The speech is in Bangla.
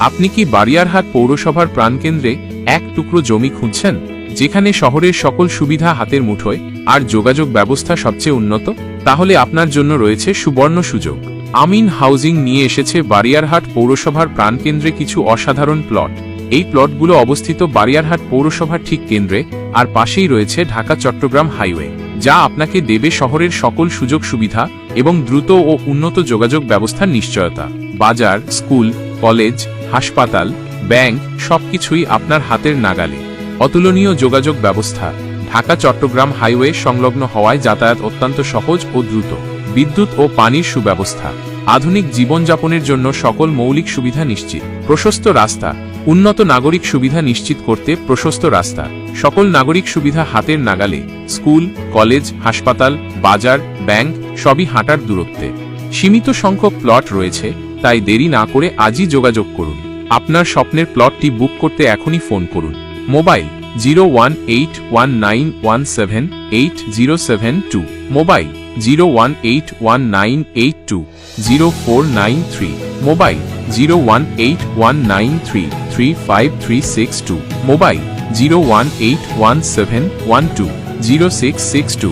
আপনি কি বারিয়ারহাট পৌরসভার প্রাণকেন্দ্রে এক টুকরো জমি খুঁজছেন, যেখানে শহরের সকল সুবিধা হাতের মুঠোয় আর যোগাযোগ ব্যবস্থা সবচেয়ে উন্নত? তাহলে আপনার জন্য রয়েছে সুবর্ণ সুযোগ। আমিন হাউজিং নিয়ে এসেছে বারিয়ারহাট পৌরসভার প্রাণকেন্দ্রে কিছু অসাধারণ প্লট। এই প্লটগুলো অবস্থিত বারিয়ারহাট পৌরসভার ঠিক কেন্দ্রে আর পাশেই রয়েছে ঢাকা চট্টগ্রাম হাইওয়ে, যা আপনাকে দেবে শহরের সকল সুযোগ সুবিধা এবং দ্রুত ও উন্নত যোগাযোগ ব্যবস্থার নিশ্চয়তা। বাজার, স্কুল, কলেজ হাসপাতাল, ব্যাংক সবকিছুই আপনার হাতের নাগালে। অতুলনীয় যোগাযোগ ব্যবস্থা, ঢাকা চট্টগ্রাম হাইওয়ে সংলগ্ন হওয়ায় যাতায়াত অত্যন্ত সহজ ও দ্রুত। বিদ্যুৎ ও পানির সুব্যবস্থা, আধুনিক জীবনযাপনের জন্য সকল মৌলিক সুবিধা নিশ্চিত। প্রশস্ত রাস্তা, উন্নত নাগরিক সুবিধা নিশ্চিত করতে প্রশস্ত রাস্তা। সকল নাগরিক সুবিধা হাতের নাগালে, স্কুল, কলেজ, হাসপাতাল, বাজার, ব্যাংক সবই হাঁটার দূরত্বে। সীমিত সংখ্যক প্লট রয়েছে তাই দেরি না করে আজই যোগাযোগ করুন। আপনার স্বপ্নের প্লটটি বুক করতে এখনই ফোন করুন। Mobile zero one eight one nine one seven eight zero seven two. Mobile zero one eight one nine eight two zero four nine three. Mobile zero one eight one nine three three five three six two. Mobile zero one eight one seven one two zero six six two.